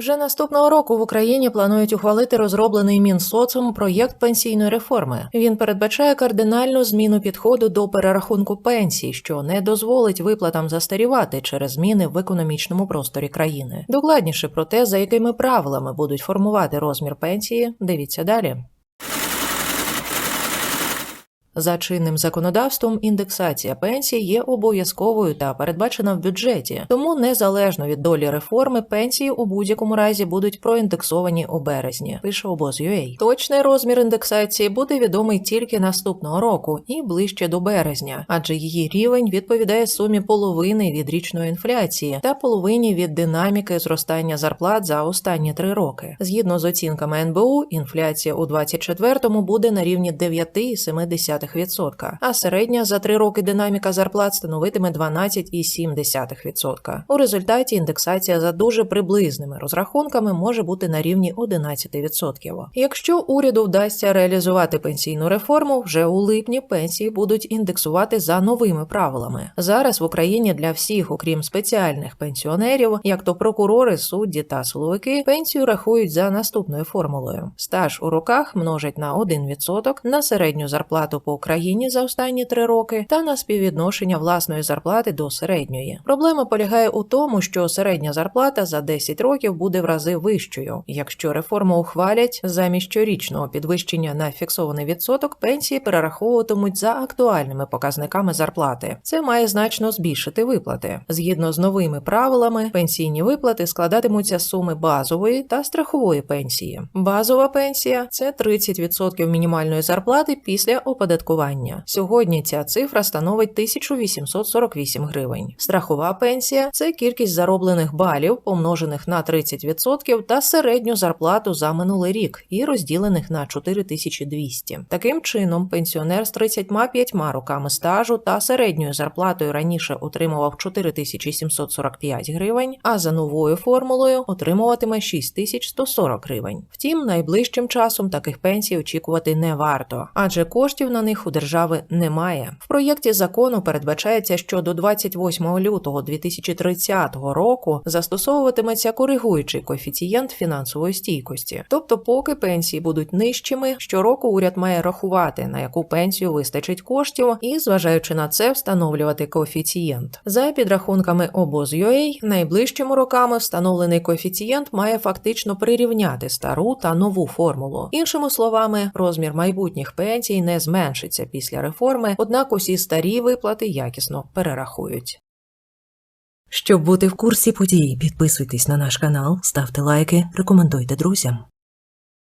Вже наступного року в Україні планують ухвалити розроблений Мінсоцом проєкт пенсійної реформи. Він передбачає кардинальну зміну підходу до перерахунку пенсій, що не дозволить виплатам застарівати через зміни в економічному просторі країни. Докладніше про те, за якими правилами будуть формувати розмір пенсії, дивіться далі. За чинним законодавством індексація пенсій є обов'язковою та передбачена в бюджеті, тому незалежно від долі реформи, пенсії у будь-якому разі будуть проіндексовані у березні. Пише обоз.ua. Точний розмір індексації буде відомий тільки наступного року і ближче до березня, адже її рівень відповідає сумі половини від річної інфляції та половині від динаміки зростання зарплат за останні три роки. Згідно з оцінками НБУ, інфляція у 24-му буде на рівні 9,7%, а середня за три роки динаміка зарплат становитиме 12,7%. У результаті індексація за дуже приблизними розрахунками може бути на рівні 11%. Якщо уряду вдасться реалізувати пенсійну реформу, вже у липні пенсії будуть індексувати за новими правилами. Зараз в Україні для всіх, окрім спеціальних пенсіонерів, як то прокурори, судді та силовики, пенсію рахують за наступною формулою: стаж у роках множить на 1% на середню зарплату по Україні за останні три роки та на співвідношення власної зарплати до середньої. Проблема полягає у тому, що середня зарплата за 10 років буде в рази вищою. Якщо реформу ухвалять, замість щорічного підвищення на фіксований відсоток пенсії перераховуватимуть за актуальними показниками зарплати. Це має значно збільшити виплати. Згідно з новими правилами, пенсійні виплати складатимуться з суми базової та страхової пенсії. Базова пенсія це 30% мінімальної зарплати після оподаткування. Сьогодні ця цифра становить 1848 гривень. Страхова пенсія це кількість зароблених балів, помножених на 30% та середню зарплату за минулий рік і розділених на 4200. Таким чином, пенсіонер з 35 роками стажу та середньою зарплатою раніше отримував 4745 гривень, а за новою формулою отримуватиме 6140 гривень. Втім, найближчим часом таких пенсій очікувати не варто, адже коштів на них у держави немає. В проєкті закону передбачається, що до 28 лютого 2030 року застосовуватиметься коригуючий коефіцієнт фінансової стійкості. Тобто, поки пенсії будуть нижчими, щороку уряд має рахувати, на яку пенсію вистачить коштів, і, зважаючи на це, встановлювати коефіцієнт. За підрахунками обоз.ua, найближчими роками встановлений коефіцієнт має фактично прирівняти стару та нову формулу. Іншими словами, розмір майбутніх пенсій не зменшиться після реформи, однак усі старі виплати якісно перерахують. Щоб бути в курсі подій, підписуйтесь на наш канал, ставте лайки, рекомендуйте друзям.